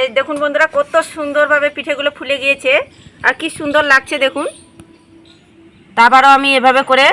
এই দেখুন বন্ধুরা কত সুন্দরভাবে পিঠেগুলো ফুলে গিয়েছে। আর কি সুন্দর লাগছে দেখুন। তারপরও আমি এভাবে করে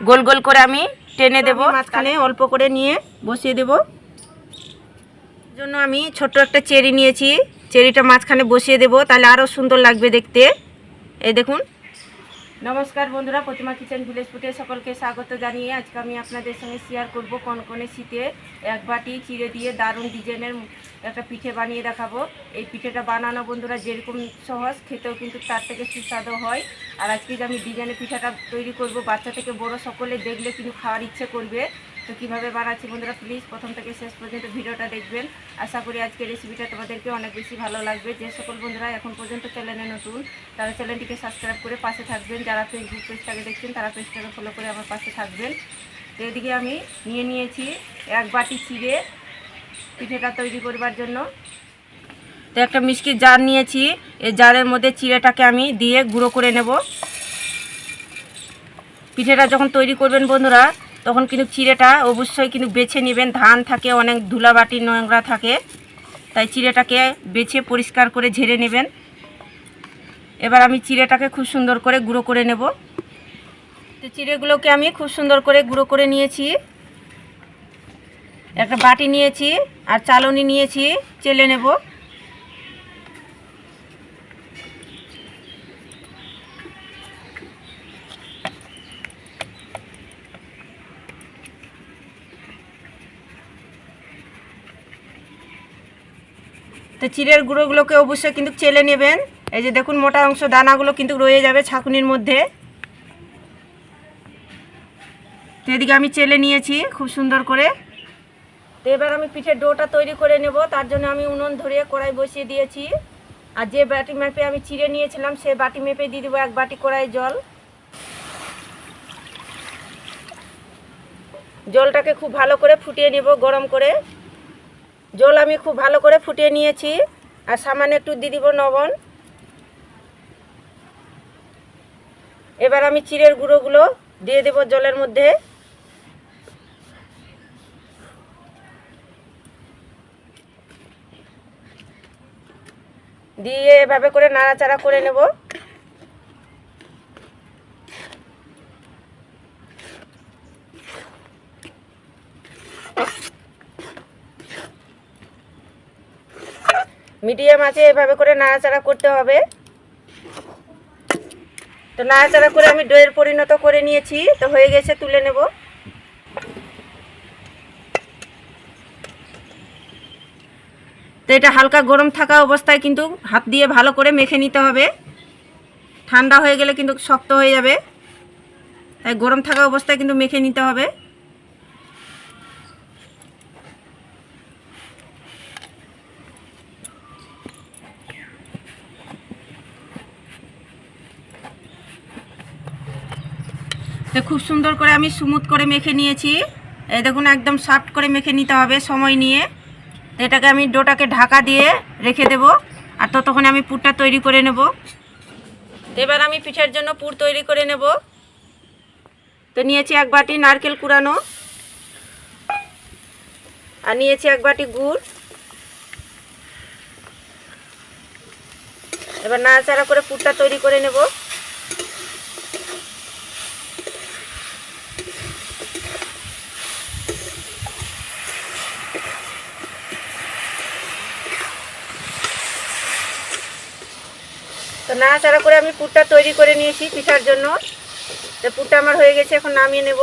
গোল গোল করে আমি টেনে দেবো। মাঝখানে অল্প করে নিয়ে বসিয়ে দেব। জন্য আমি ছোট একটা চেরি নিয়েছি। চেরিটা মাঝখানে বসিয়ে দেব তাহলে আরও সুন্দর লাগবে দেখতে। এই দেখুন। নমস্কার বন্ধুরা, প্রতিমা কিচেন ভিলেজ ফুটে সকলকে স্বাগত জানিয়ে আজকে আমি আপনাদের সঙ্গে শেয়ার করব কনকনে শীতে এক বাটি চিড়ে দিয়ে দারুণ ডিজাইনের একটা পিঠে বানিয়ে দেখাবো। এই পিঠেটা বানানো বন্ধুরা যেরকম সহজ, খেতেও কিন্তু তার থেকে সুস্বাদু হয়। আর আজকে যে আমি ডিজাইনের পিঠাটা তৈরি করব, বাচ্চা থেকে বড় সকলে দেখলে কিন্তু খাওয়ার ইচ্ছে করবে। তো কীভাবে বানাচ্ছি বন্ধুরা প্লিজ প্রথম থেকে শেষ পর্যন্ত ভিডিওটা দেখবেন। আশা করি আজকে রেসিপিটা তোমাদেরকে অনেক বেশি ভালো লাগবে। যে সকল বন্ধুরা এখন পর্যন্ত চ্যানেলে নতুন, তারা চ্যানেলটিকে সাবস্ক্রাইব করে পাশে থাকবেন। যারা ফেসবুক পেজটাকে দেখছেন, তারা পেজটাকে ফলো করে আমার পাশে থাকবেন। তো এদিকে আমি নিয়ে নিয়েছি এক বাটি চিড়ে পিঠেটা তৈরি করবার জন্য। তো একটা মিষ্টির জার নিয়েছি। এই জারের মধ্যে চিড়েটাকে আমি দিয়ে গুঁড়ো করে নেব। পিঠেটা যখন তৈরি করবেন বন্ধুরা তখন কিন্তু চিড়েটা অবশ্যই কিন্তু বেছে নেবেন। ধান থাকে, অনেক ধুলাবাটি, নোংরা থাকে। তাই চিড়েটাকে বেছে পরিষ্কার করে ঝেড়ে নেবেন। এবার আমি চিড়েটাকে খুব সুন্দর করে গুঁড়ো করে নেব। তো চিড়েগুলোকে আমি খুব সুন্দর করে গুঁড়ো করে নিয়েছি। একটা বাটি নিয়েছি আর চালনি নিয়েছি, চেলে নেব। তো চিড়ের গুঁড়োগুলোকে অবশ্যই কিন্তু চেলে নেবেন। এই যে দেখুন, মোটা অংশ দানাগুলো কিন্তু রয়ে যাবে ছাঁকুনির মধ্যে। তো এদিকে আমি চেলে নিয়েছি খুব সুন্দর করে। তো এবার আমি পিঠের ডোটা তৈরি করে নেব। তার জন্য আমি উনুন ধরিয়ে কড়াই বসিয়ে দিয়েছি। আর যে বাটি মেপে আমি চিড়ে নিয়েছিলাম, সে বাটি মেপে দিয়ে দেবো এক বাটি কড়াই জল। জলটাকে খুব ভালো করে ফুটিয়ে নেব, গরম করে। জল আমি খুব ভালো করে ফুটিয়ে নিয়েছি। আর সামান্য একটু দিয়ে দিব লবণ। এবার আমি চিড়ের গুঁড়োগুলো দিয়ে দেব জলের মধ্যে। দিয়ে এভাবে করে নাড়াচাড়া করে নেব। মিডিয়াম আছে, এভাবে করে নাড়াচাড়া করতে হবে। তো নাড়াচাড়া করে আমি দইয়ের পরিণত করে নিয়েছি, তো হয়ে গেছে, তুলে নেব। তো এটা হালকা গরম থাকা অবস্থায় কিন্তু হাত দিয়ে ভালো করে মেখে নিতে হবে। ঠান্ডা হয়ে গেলে কিন্তু শক্ত হয়ে যাবে। তাই গরম থাকা অবস্থায় কিন্তু মেখে নিতে হবে। তো খুব সুন্দর করে আমি স্মুথ করে মেখে নিয়েছি। এই দেখুন, একদম সফট করে মেখে নিতে হবে সময় নিয়ে। এটাকে আমি ডোটাকে ঢাকা দিয়ে রেখে দেব আর ততক্ষণে আমি পুরটা তৈরি করে নেব। এবার আমি পিঠের জন্য পুর তৈরি করে নেব। তো নিয়েছি এক বাটি নারকেল কুড়ানো আর নিয়েছি এক বাটি গুড়। এবার নাড়াচাড়া করে পুরটা তৈরি করে নেব। তো নাড়াচাড়া করে আমি পুরটা তৈরি করে নিয়েছি পিঠার জন্য। তো পুরটা আমার হয়ে গেছে, এখন নামিয়ে নেব।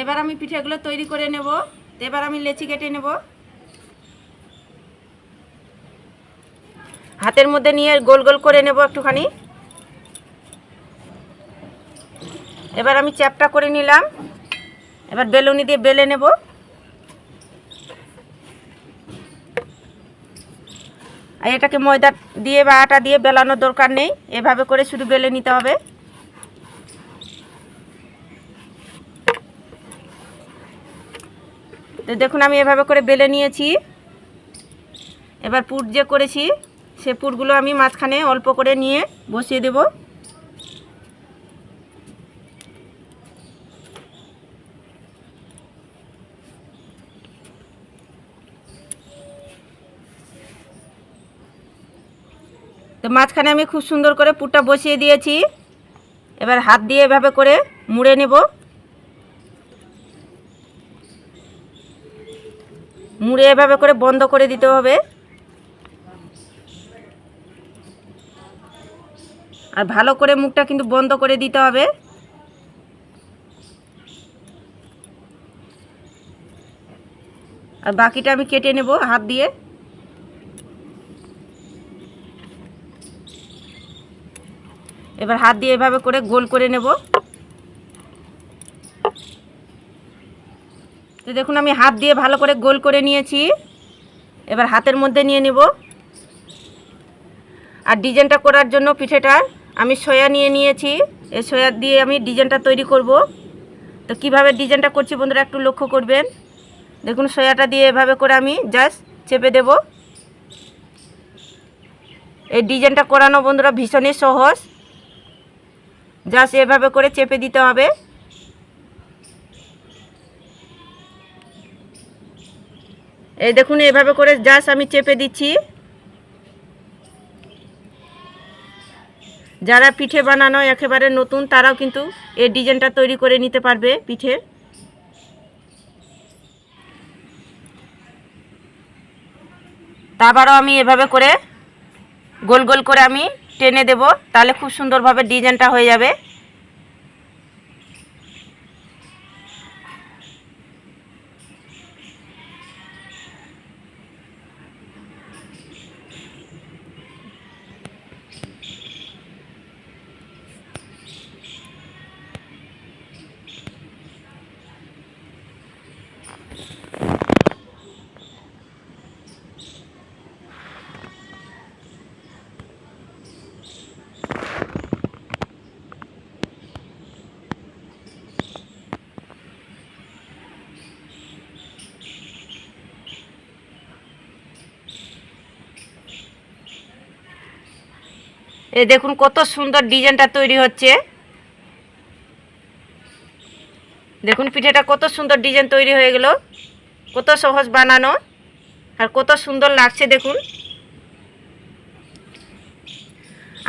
এবার আমি পিঠেগুলো তৈরি করে নেব। এবার আমি লেচি কেটে নেব। হাতের মধ্যে নিয়ে গোল গোল করে নেব একটুখানি। এবার আমি চ্যাপটা করে নিলাম। এবার বেলুনি দিয়ে বেলে নেব। আর এটাকে ময়দা দিয়ে বা আটা দিয়ে বেলানোর দরকার নেই, এভাবে করে শুধু বেলে নিতে হবে। তো দেখুন, আমি এভাবে করে বেলে নিয়েছি। এবার পুর যে করেছি, সে পুরগুলো আমি মাঝখানে অল্প করে নিয়ে বসিয়ে দেব। তো মাঝখানে আমি খুব সুন্দর করে পুরটা বসিয়ে দিয়েছি। এবার হাত দিয়ে এভাবে করে মুড়ে নেব। মুড়ে এভাবে করে বন্ধ করে দিতে হবে। আর ভালো করে মুখটা কিন্তু বন্ধ করে দিতে হবে। আর বাকিটা আমি কেটে নেব হাত দিয়ে। এবার হাত দিয়ে এভাবে করে গোল করে নেব। তো দেখুন, আমি হাত দিয়ে ভালো করে গোল করে নিয়েছি। এবার হাতের মধ্যে নিয়ে নেব। আর ডিজাইনটা করার জন্য পিঠেটা আমি সয়া নিয়ে নিয়েছি। এই সয়া দিয়ে আমি ডিজাইনটা তৈরি করব। তো কীভাবে ডিজাইনটা করছি বন্ধুরা একটু লক্ষ্য করবেন। দেখুন, সয়াটা দিয়ে এভাবে করে আমি জাস্ট চেপে দেব। এই ডিজাইনটা করানো বন্ধুরা ভীষণই সহজ। জাস্ট এভাবে করে চেপে দিতে হবে। এই দেখুন, এভাবে করে জাস্ট আমি চেপে দিচ্ছি। যারা পিঠে বানানো একেবারে নতুন, তারাও কিন্তু এই ডিজাইনটা তৈরি করে নিতে পারবে পিঠে। তারপরও আমি এভাবে করে গোল গোল করে আমি টেনে দেব। তাহলে খুব সুন্দরভাবে ডিজাইনটা হয়ে যাবে। এই দেখুন কত সুন্দর ডিজাইনটা তৈরি হচ্ছে। দেখুন পিঠেটা কত সুন্দর ডিজাইন তৈরি হয়ে গেল। কত সহজ বানানো আর কত সুন্দর লাগছে দেখুন।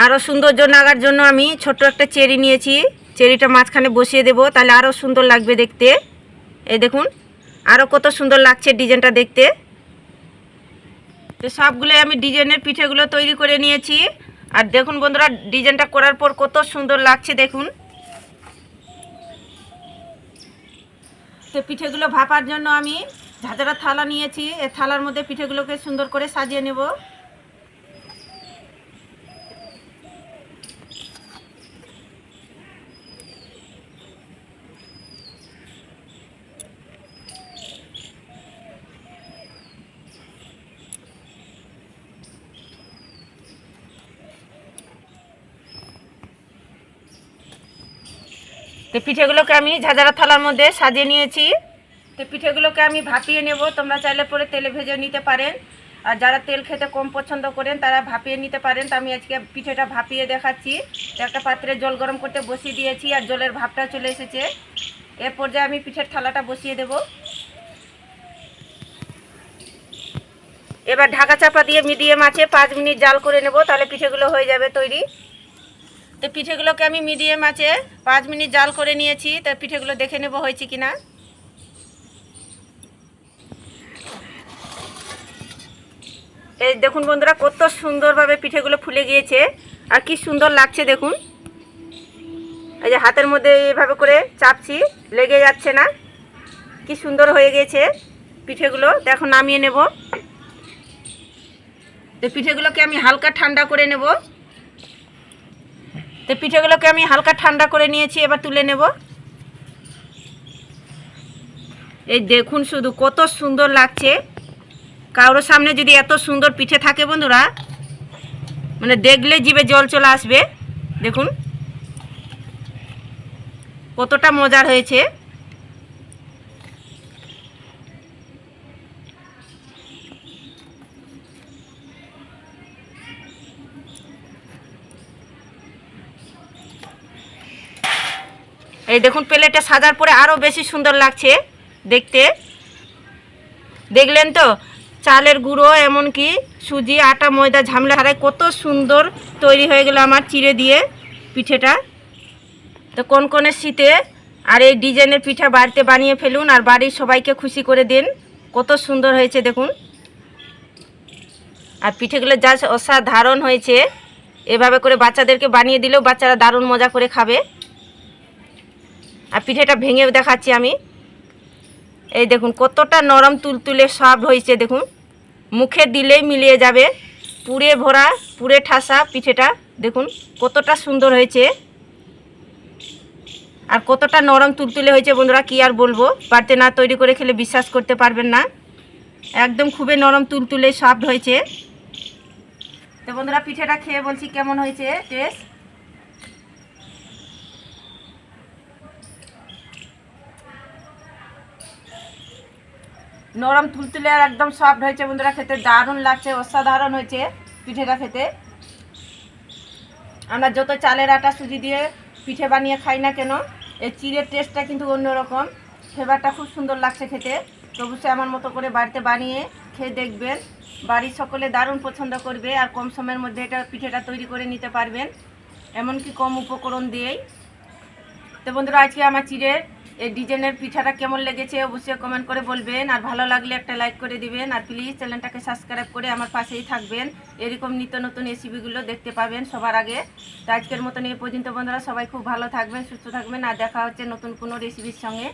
আরও সৌন্দর্য লাগার জন্য আমি ছোট একটা চেরি নিয়েছি। চেরিটা মাঝখানে বসিয়ে দেব, তাহলে আরও সুন্দর লাগবে দেখতে। এই দেখুন আরও কত সুন্দর লাগছে ডিজাইনটা দেখতে। তো সবগুলোই আমি ডিজাইনের পিঠেগুলো তৈরি করে নিয়েছি। আর দেখুন বন্ধুরা, ডিজাইনটা করার পর কত সুন্দর লাগছে দেখুন। তো পিঠেগুলো ভাপার জন্য আমি ঝাঁঝরা থালা নিয়েছি। এ থালার মধ্যে পিঠেগুলোকে সুন্দর করে সাজিয়ে নেব। তো পিঠেগুলোকে আমি ঝাঁঝরা থালার মধ্যে সাজিয়ে নিয়েছি। তো পিঠেগুলোকে আমি ভাপিয়ে নেব। তোমরা চাইলে পরে তেলে ভেজে নিতে পারেন। আর যারা তেল খেতে কম পছন্দ করেন, তারা ভাপিয়ে নিতে পারেন। তো আমি আজকে পিঠেটা ভাপিয়ে দেখাচ্ছি। একটা পাত্রে জল গরম করতে বসিয়ে দিয়েছি আর জলের ভাপটা চলে এসেছে। এর পর্যায়ে আমি পিঠের থালাটা বসিয়ে দেব। এবার ঢাকা চাপা দিয়ে মিডিয়াম আছে পাঁচ মিনিট জাল করে নেব। তাহলে পিঠেগুলো হয়ে যাবে তৈরি। তো পিঠেগুলোকে আমি মিডিয়াম আছে, পাঁচ মিনিট জাল করে নিয়েছি, তো পিঠেগুলো দেখে নেব হয়েছে কিনা। এই দেখুন বন্ধুরা, কত সুন্দরভাবে পিঠেগুলো ফুলে গিয়েছে, আর কি সুন্দর লাগছে দেখুন। এই যে হাতের মধ্যে এইভাবে করে চাপছি, লেগে যাচ্ছে না। কি সুন্দর হয়ে গেছে পিঠেগুলো এখন নামিয়ে নেব। তো পিঠেগুলোকে আমি হালকা ঠান্ডা করে নেব। তো পিঠেগুলোকে আমি হালকা ঠান্ডা করে নিয়েছি, এবার তুলে নেব। এই দেখুন শুধু কত সুন্দর লাগছে। কারোর সামনে যদি এত সুন্দর পিঠে থাকে বন্ধুরা মানে দেখলে জীবে জল চলে আসবে। দেখুন, কতটা মজার হয়েছে। এই দেখুন প্লেটে সাজার পরে আরও বেশি সুন্দর লাগছে দেখতে। দেখলেন তো? চালের গুঁড়ো, এমনকি সুজি, আটা, ময়দা, ঝামেলা ছাড়াই কত সুন্দর তৈরি হয়ে গেল আমার চিড়ে দিয়ে পিঠেটা। তো কোন কোনের শীতে আর এই ডিজাইনের পিঠা বাড়িতে বানিয়ে ফেলুন আর বাড়ির সবাইকে খুশি করে দিন। কত সুন্দর হয়েছে দেখুন। আর পিঠেগুলো যা অসাধারণ হয়েছে। এভাবে করে বাচ্চাদেরকে বানিয়ে দিলেও বাচ্চারা দারুণ মজা করে খাবে। আর পিঠেটা ভেঙে দেখাচ্ছি আমি। এই দেখুন, কতটা নরম তুলতুলে সফট হয়েছে, দেখুন। মুখে দিলেই মিলিয়ে যাবে। পুরে ভরা পুরে ঠাসা পিঠেটা, দেখুন, কতটা সুন্দর হয়েছে। আর কতটা নরম তুলতুলে হয়েছে বন্ধুরা, কি আর বলব? বাড়িতে না তৈরি করে খেলে বিশ্বাস করতে পারবেন না। একদম খুবই নরম তুলতুলে সফট হয়েছে। তো বন্ধুরা, পিঠেটা খেয়ে বলছি কেমন হয়েছে? টেস্ট? নরম তুলতুলে আর একদম সফট হয়েছে বন্ধুরা, খেতে দারুণ লাগছে, অসাধারণ হয়েছে পিঠেটা খেতে। আমরা যত চালের আটা, সুজি দিয়ে পিঠে বানিয়ে খাই না কেন এই চিড়ের টেস্টটা কিন্তু অন্যরকম। ফ্লেভারটা খুব সুন্দর লাগছে খেতে। তো অবশ্যই আমার মতো করে বাড়িতে বানিয়ে খেয়ে দেখবেন। বাড়ির সকলে দারুণ পছন্দ করবে আর কম সময়ের মধ্যে এটা পিঠেটা তৈরি করে নিতে পারবেন। এমনকি কম উপকরণ দিয়েই। তো বন্ধুরা, আজকে আমার চিড়ের এই ডিজাইনের পিঠাটা কেমন লেগেছে অবশ্যই কমেন্ট করে বলবেন। আর ভালো লাগলে একটা লাইক করে দিবেন। আর প্লিজ চ্যানেলটাকে সাবস্ক্রাইব করে আমার পাশেই থাকবেন। এরকম নিত্য নতুন রেসিপিগুলো দেখতে পাবেন সবার আগে। তো আজকের মতন এই পর্যন্ত বন্ধুরা সবাই খুব ভালো থাকবেন, সুস্থ থাকবেন। আর দেখা হচ্ছে নতুন কোনো রেসিপির সঙ্গে।